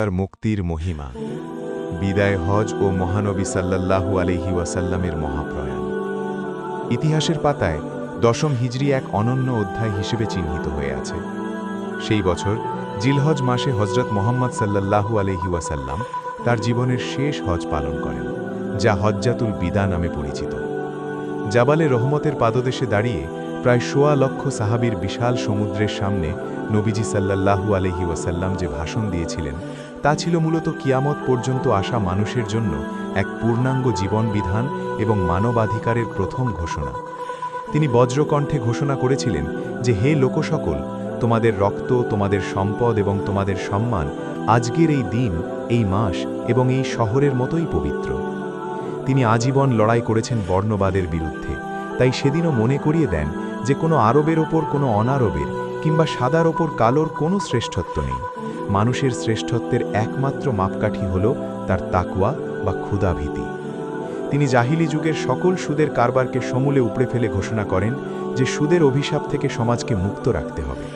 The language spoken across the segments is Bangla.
তার মুক্তির মহিমা। বিদায় হজ ও মহানবী সাল্লাল্লাহু আলহি ওয়াসাল্লামের মহাপ্রয়াণ। ইতিহাসের পাতায় দশম হিজরি এক অনন্য অধ্যায় হিসেবে চিহ্নিত হয়ে আছে। সেই বছর জিলহজ মাসে হজরত মোহাম্মদ সাল্লাল্লাহু আলহি ওয়াসাল্লাম তার জীবনের শেষ হজ পালন করেন, যা হজ্জাতুল বিদা নামে পরিচিত। জাবালে রহমতের পাদদেশে দাঁড়িয়ে প্রায় সোয়া লক্ষ সাহাবীর বিশাল সমুদ্রের সামনে নবীজি সাল্লাল্লাহু আলহি ওয়াসাল্লাম যে ভাষণ দিয়েছিলেন, তা ছিল মূলত কিয়ামত পর্যন্ত আসা মানুষের জন্য এক পূর্ণাঙ্গ জীবন বিধান এবং মানবাধিকারের প্রথম ঘোষণা। তিনি বজ্রকণ্ঠে ঘোষণা করেছিলেন যে, হে লোকসকল, তোমাদের রক্ত, তোমাদের সম্পদ এবং তোমাদের সম্মান আজকের এই দিন, এই মাস এবং এই শহরের মতোই পবিত্র। তিনি আজীবন লড়াই করেছেন বর্ণবাদের বিরুদ্ধে। তাই সেদিনও মনে করিয়ে দেন যে কোনো আরবের ওপর কোনো অনারবের কিংবা সাদার ওপর কালোর কোনো শ্রেষ্ঠত্ব নেই। মানুষের শ্রেষ্ঠত্বের একমাত্র মাপকাঠি হল তার তাকুয়া বা ক্ষুধাভীতি তিনি জাহিলি যুগের সকল সুদের কারবারকে সমূলে উপড়ে ফেলে ঘোষণা করেন যে সুদের অভিশাপ থেকে সমাজকে মুক্ত রাখতে হবে।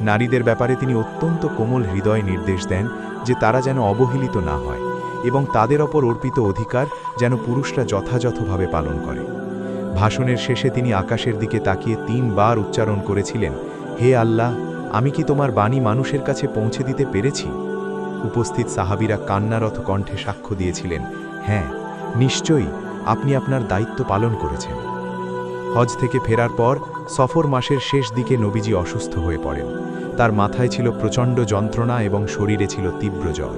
নারীদের ব্যাপারে তিনি অত্যন্ত কোমল হৃদয় নির্দেশ দেন যে তারা যেন অবহেলিত না হয় এবং তাদের ওপর অর্পিত অধিকার যেন পুরুষরা যথাযথভাবে পালন করে। ভাষণের শেষে তিনি আকাশের দিকে তাকিয়ে তিনবার উচ্চারণ করেছিলেন, হে আল্লাহ, আমি কি তোমার বাণী মানুষের কাছে পৌঁছে দিতে পেরেছি? উপস্থিত সাহাবিরা কান্নারথ কণ্ঠে সাক্ষ্য দিয়েছিলেন হ্যাঁ নিশ্চয়ই আপনি আপনার দায়িত্ব পালন করেছেন। হজ থেকে ফেরার পর সফর মাসের শেষ দিকে নবীজি অসুস্থ হয়ে পড়েন। তার মাথায় ছিল প্রচণ্ড যন্ত্রণা এবং শরীরে ছিল তীব্র জ্বর।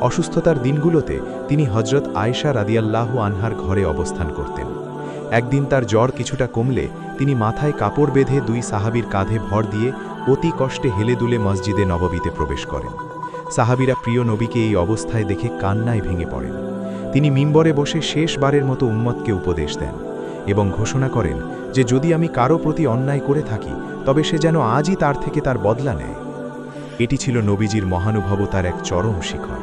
অসুস্থতার দিনগুলোতে তিনি হজরত আয়েশা রাদিয়াল্লাহু আনহার ঘরে অবস্থান করতেন। একদিন তার জ্বর কিছুটা কমলে তিনি মাথায় কাপড় বেঁধে দুই সাহাবীর কাঁধে ভর দিয়ে অতি কষ্টে হেলে দুলে মসজিদে নববীতে প্রবেশ করেন। সাহাবীরা প্রিয় নবীকে এই অবস্থায় দেখে কান্নায় ভেঙে পড়েন। তিনি মিম্বরে বসে শেষবারের মতো উম্মতকে উপদেশ দেন এবং ঘোষণা করেন যে যদি আমি কারও প্রতি অন্যায় করে থাকি, তবে সে যেন আজই তার থেকে তার বদলা নেয়। এটি ছিল নবীজির মহানুভবতার এক চরম শিখর।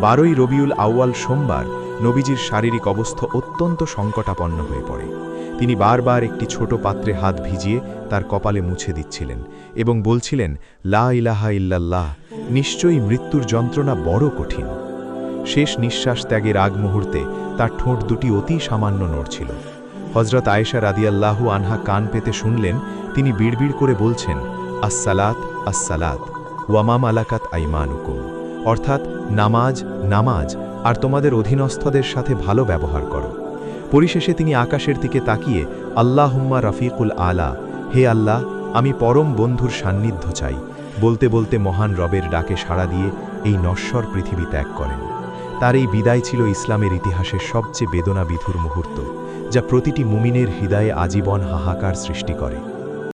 বারোই রবিউল আউয়াল সোমবার নবীজির শারীরিক অবস্থা অত্যন্ত সংকটাপন্ন হয়ে পড়ে। তিনি বারবার একটি ছোট পাত্রে হাত ভিজিয়ে তার কপালে মুছে দিচ্ছিলেন এবং বলছিলেন, লা ইলাহা ইল্লাল্লাহ, নিশ্চয়ই মৃত্যুর যন্ত্রণা বড় কঠিন। শেষ নিঃশ্বাস ত্যাগের আগ মুহূর্তে তার ঠোঁট দুটি অতি সামান্য নড়ছিল হজরত আয়েশা রাদিয়াল্লাহু আনহা কান পেতে শুনলেন, তিনি বিড়বিড় করে বলছেন, আসসালাত আসসালাত ওয়ামাম আলাকাত আইমানুকুম। অর্থাৎ, নামাজ নামাজ আর তোমাদের অধীনস্থদের সাথে ভালো ব্যবহার করো। পরিশেষে তিনি আকাশের দিকে তাকিয়ে, আল্লাহুম্মা রফিকুল আলা, হে আল্লাহ, আমি পরম বন্ধুর সান্নিধ্য চাই। বলতে বলতে মহান রবের ডাকে সাড়া দিয়ে এই নশ্বর পৃথিবী ত্যাগ করেন। তার এই বিদায় ছিল ইসলামের ইতিহাসের সবচেয়ে বেদনাবিধুর মুহূর্ত, যা প্রতিটি মুমিনের হৃদয়ে আজীবন হাহাকার সৃষ্টি করে।